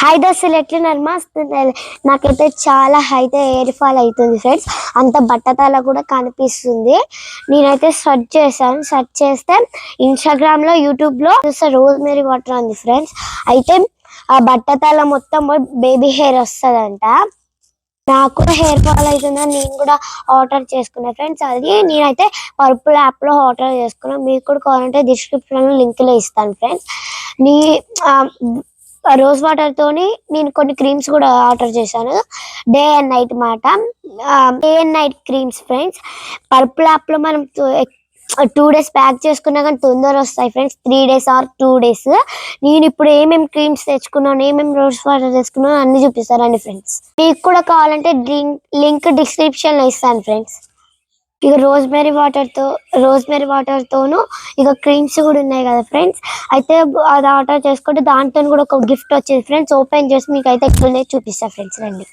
High దోస్తులు ఎట్లున్నారు మస్తు నాకైతే చాలా అయితే ఎయిర్ ఫాల్ అవుతుంది ఫ్రెండ్స్. అంత బట్టతల కూడా కనిపిస్తుంది. నేనైతే సెర్చ్ చేశాను. సెర్చ్ చేస్తే ఇన్స్టాగ్రామ్లో యూట్యూబ్లో చూస్తే రోజ్ మేరీ వాటర్ ఉంది ఫ్రెండ్స్. అయితే ఆ బట్టతల మొత్తం బేబీ హెయిర్ వస్తుందంట. నాకు కూడా హెయిర్ ఫాల్ అవుతుందని నేను కూడా ఆర్డర్ చేసుకున్నాను ఫ్రెండ్స్. అది నేనైతే పర్పుల్ యాప్లో ఆర్డర్ చేసుకున్నాను మీకు కూడా కావాలంటే డిస్క్రిప్షన్లో లింక్లో ఇస్తాను ఫ్రెండ్స్. నీ రోజ్ వాటర్ తోని నేను కొన్ని క్రీమ్స్ కూడా ఆర్డర్ చేశాను. డే అండ్ నైట్ మాట. Day and night creams friends. Purple యాప్లో మనం టూ డేస్ ప్యాక్ చేసుకున్నా కానీ తొందర వస్తాయి friends. Three days or two days. నేను ఇప్పుడు ఏమేమి క్రీమ్స్ తెచ్చుకున్నాను ఏమేమి రోజ్ వాటర్ తెచ్చుకున్నాను అన్ని చూపిస్తారండి ఫ్రెండ్స్. మీకు కూడా కావాలంటే లింక్ డిస్క్రిప్షన్లో ఇస్తాను ఫ్రెండ్స్. ఇక రోజ్మెరీ వాటర్తో వాటర్తో వాటర్ తోను ఇక క్రీమ్స్ కూడా ఉన్నాయి కదా ఫ్రెండ్స్ అయితే అది ఆర్డర్ చేసుకుంటే దాంతో కూడా ఒక గిఫ్ట్ వచ్చింది ఫ్రెండ్స్ ఓపెన్ చేసి మీకు అయితే ఎట్లున్నాయి చూపిస్తా ఫ్రెండ్స్ రండి.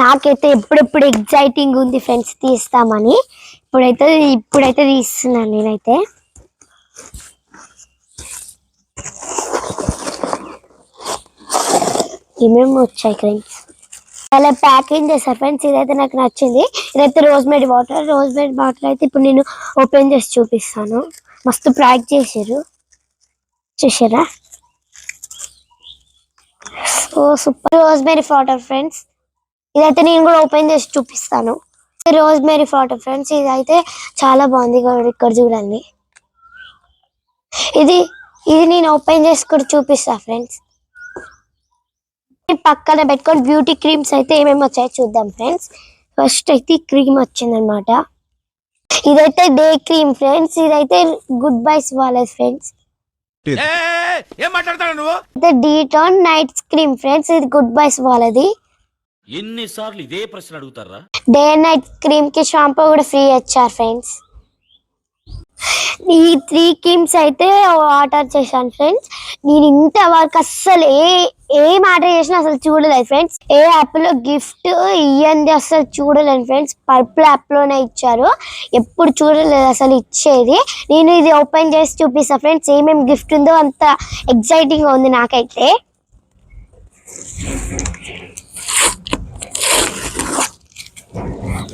నాకైతే ఎప్పుడెప్పుడు ఎగ్జైటింగ్ ఉంది ఫ్రెండ్స్ తీస్తామని. ఇప్పుడైతే ఇప్పుడైతే తీస్తున్నాను నేనైతే. ఏమేమి వచ్చాయి ఫ్రెండ్స్ అలా ప్యాకింగ్ చేశారు ఫ్రెండ్స్ ఇదైతే నాకు నచ్చింది. ఇదైతే rosemary water rosemary water అయితే ఇప్పుడు నేను ఓపెన్ చేసి చూపిస్తాను. మస్తు ప్యాక్ చేశారు. చూసారా oh super. Rosemary water friends ఇదైతే నేను కూడా ఓపెన్ చేసి చూపిస్తాను. రోజ్ మేరీ ఫోటో ఫ్రెండ్స్ ఇదైతే చాలా బాగుంది ఇక్కడ- చూడండి. ఇది ఇది నేను ఓపెన్ చేసి కూడా చూపిస్తా ఫ్రెండ్స్. పక్కన పెట్టుకొని బ్యూటీ క్రీమ్స్ అయితే ఏమేమి వచ్చాయో చూద్దాం ఫ్రెండ్స్. ఫస్ట్ అయితే క్రీమ్ వచ్చిందనమాట ఇదైతే డే క్రీమ్ ఫ్రెండ్స్ ఇదైతే గుడ్ బైస్ వాళ్ళది ఫ్రెండ్స్. ఏం మాట్లాడతాడు నువ్వు? అయితే డీటాన్ నైట్ క్రీమ్ ఫ్రెండ్స్ ఇది గుడ్ బైస్ వాళ్ళది ఎన్నిసార్లు ఇదే ప్రశ్న అడుగుతారా? డే నైట్ క్రీమ్కి షాంపూ కూడా ఫ్రీ ఇచ్చారు ఫ్రెండ్స్ ఈ త్రీ క్రీమ్స్ అయితే ఆర్డర్ చేశాను ఫ్రెండ్స్ నేను ఇంతవరకు అస్సలు ఏ ఏం ఆర్డర్ చేసినా అసలు చూడలేదు ఫ్రెండ్స్ ఏ యాప్లో గిఫ్ట్ ఇయ్యంది అసలు చూడలేదు ఫ్రెండ్స్ పర్పుల్ యాప్లోనే ఇచ్చారు. ఎప్పుడు చూడలేదు అసలు ఇచ్చేది. నేను ఇది ఓపెన్ చేసి చూపిస్తాను ఫ్రెండ్స్ ఏమేమి గిఫ్ట్ ఉందో అంత ఎక్సైటింగ్గా ఉంది నాకైతే.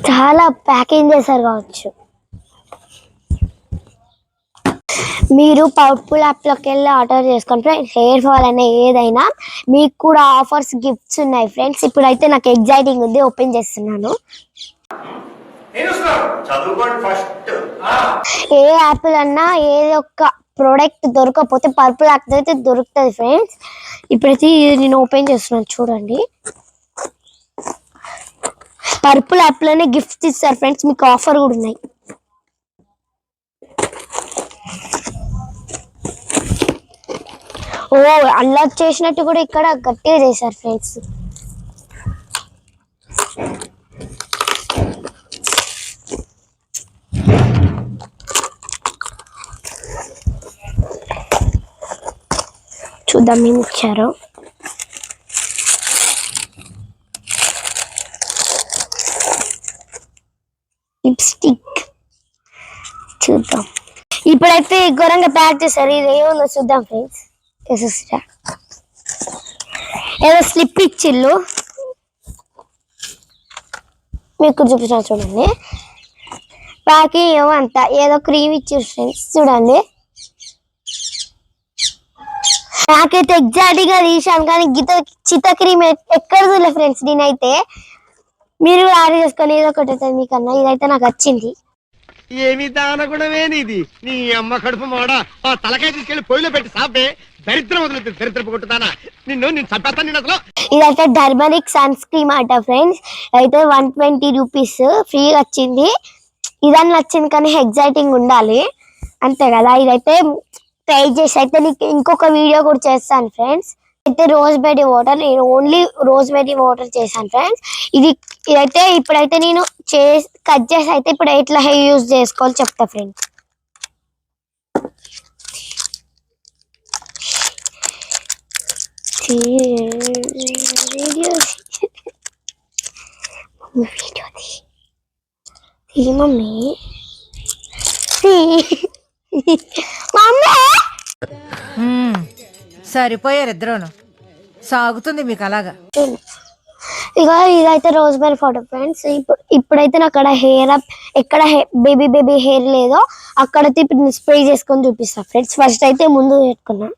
చాలా ప్యాకింగ్ చేశారు కావచ్చు. మీరు పర్పుల్ యాప్లోకి వెళ్ళి ఆర్డర్ చేసుకోండి ఫ్రెండ్స్. హెయిర్ ఫాల్ అనే ఏదైనా మీకు కూడా ఆఫర్స్ గిఫ్ట్స్ ఉన్నాయి ఫ్రెండ్స్. ఇప్పుడైతే నాకు ఎగ్జైటింగ్ ఉంది ఓపెన్ చేస్తున్నాను. ఏ యాపిల్ అన్నా ఏది ఒక్క ప్రోడక్ట్ దొరకకపోతే పర్పుల్ యాప్ అయితే దొరుకుతుంది ఫ్రెండ్స్. ఇప్పుడైతే ఇది నేను ఓపెన్ చేస్తున్నాను చూడండి. పర్పుల్ యాప్లోనే గిఫ్ట్స్ ఇస్తారు ఫ్రెండ్స్ మీకు ఆఫర్ కూడా ఉన్నాయి. ఓ అన్లాక్ చేసినట్టు కూడా ఇక్కడ గట్టిగా చేశారు ఫ్రెండ్స్. చూద్దాం ఏమి ఇచ్చారో. లిప్స్టిక్. చూద్దాం. ఇప్పుడైతే ఘోరంగా ప్యాక్ చేశారు. ఇది ఏముందో చూద్దాం ఫ్రెండ్స్. ఏదో స్లిప్ ఇచ్చిల్లు మీకు చూపిస్తా చూడండి. ప్యాకింగ్ ఏమో అంత ఏదో క్రీమ్ ఇచ్చారు ఫ్రెండ్స్. చూడండి. నాకైతే ఎగ్జాక్ట్గా తీసాను కానీ గీత చిత క్రీమ్ ఎక్కడ చూడలే ఫ్రెండ్స్ నేనైతే. మీరు కూడా ఆర్డర్ చేసుకొని ఏదో ఒకటి అవుతుంది మీకన్నా ఇదైతే నాకు వచ్చింది. ఏమి దానగుణమే నీది? నీ అమ్మ కడుపు మాడ ఆ తలకాయ తీసుకెళ్ళి పొయ్యిలో పెట్టి సాపే దరిద్రం వదులుతుంది దరిద్రపు కొట్టుతానా? నిన్ను నేను చంపేస్తాను నేను అసలు. ఇదైతే డర్మరిక్ సన్ స్క్రీమ్ అట ఫ్రెండ్స్. అయితే వన్ ట్వంటీ రూపీస్ ఫ్రీగా వచ్చింది. ఇదని నచ్చింది కానీ ఎగ్జైటింగ్ ఉండాలి. అంతే కదా ఇదైతే ట్రై చేసి అయితే నీకు ఇంకొక వీడియో కూడా చేస్తాను ఫ్రెండ్స్. అయితే రోజ్ బెరీ వాటర్ నేను ఓన్లీ రోజ్ బెరీ వాటర్ చేశాను ఫ్రెండ్స్. ఇది ఇదైతే ఇప్పుడైతే నేను చే కట్ చేసి అయితే ఇప్పుడు ఎట్లా యూజ్ చేసుకోవాలి చెప్తా ఫ్రెండ్స్. Video mummy mummy. సరిపోయారు ఇద్దరును. సాగుతుంది మీకు అలాగా? ఇక ఇదైతే రోజ్ బెల్ ఫోటో ఫ్రెండ్స్. ఇప్పుడు ఇప్పుడైతే నాకు అక్కడ హెయిర్ అప్ ఎక్కడ బేబీ బేబీ హెయిర్ లేదో అక్కడైతే ఇప్పుడు స్ప్రే చేసుకొని చూపిస్తా ఫ్రెండ్స్. ఫస్ట్ అయితే ముందు పెట్టుకున్నా.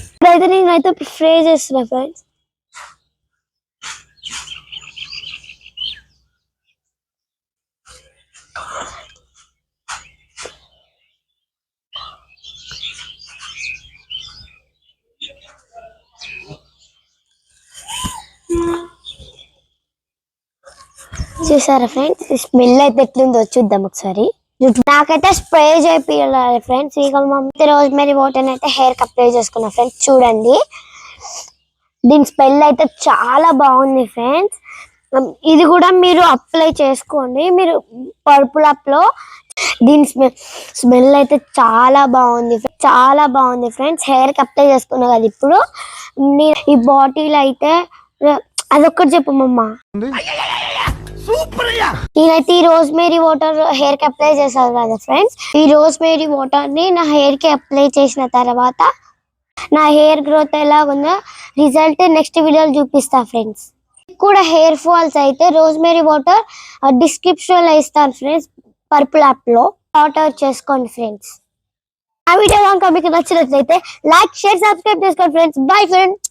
ఇప్పుడైతే నేనైతే స్ప్రే చేస్తున్నా ఫ్రెండ్స్. చూసారా ఫ్రెండ్స్ స్మెల్ అయితే ఎట్లుందో చూద్దాం ఒకసారి. నాకైతే స్ప్రే చేయాలి ఫ్రెండ్స్ ఇక మమ్మీ రోజు మరి వాటర్ అయితే హెయిర్కి అప్లై చేసుకున్నా ఫ్రెండ్స్ చూడండి. దీని స్మెల్ అయితే చాలా బాగుంది ఫ్రెండ్స్ ఇది కూడా మీరు అప్లై చేసుకోండి. మీరు పర్పుల్ అప్లో దీని స్మెల్ స్మెల్ అయితే చాలా బాగుంది చాలా బాగుంది ఫ్రెండ్స్ హెయిర్కి అప్లై చేసుకున్నా కదా ఇప్పుడు. ఈ బాటిల్ అయితే అదొక్కటి చెప్పు మమ్మ. నేనైతే ఈ రోజ్ మేరీ వాటర్ హెయిర్కి అప్లై చేశాను కదా ఫ్రెండ్స్. ఈ రోజ్ మేరీ వాటర్ని నా హెయిర్కి అప్లై చేసిన తర్వాత నా హెయిర్ గ్రోత్ ఎలా ఉందో రిజల్ట్ నెక్స్ట్ వీడియోలో చూపిస్తా ఫ్రెండ్స్. కూడా హెయిర్ ఫాల్స్ అయితే రోజ్ మేరీ వాటర్ డిస్క్రిప్షన్లో ఇస్తాను ఫ్రెండ్స్ పర్పుల్ యాప్లో. ఆర్డర్ చేసుకోండి ఫ్రెండ్స్. ఆ వీడియో కనుక మీకు నచ్చినట్లయితే లైక్ షేర్ సబ్స్క్రైబ్ చేసుకోండి ఫ్రెండ్స్. Bye friends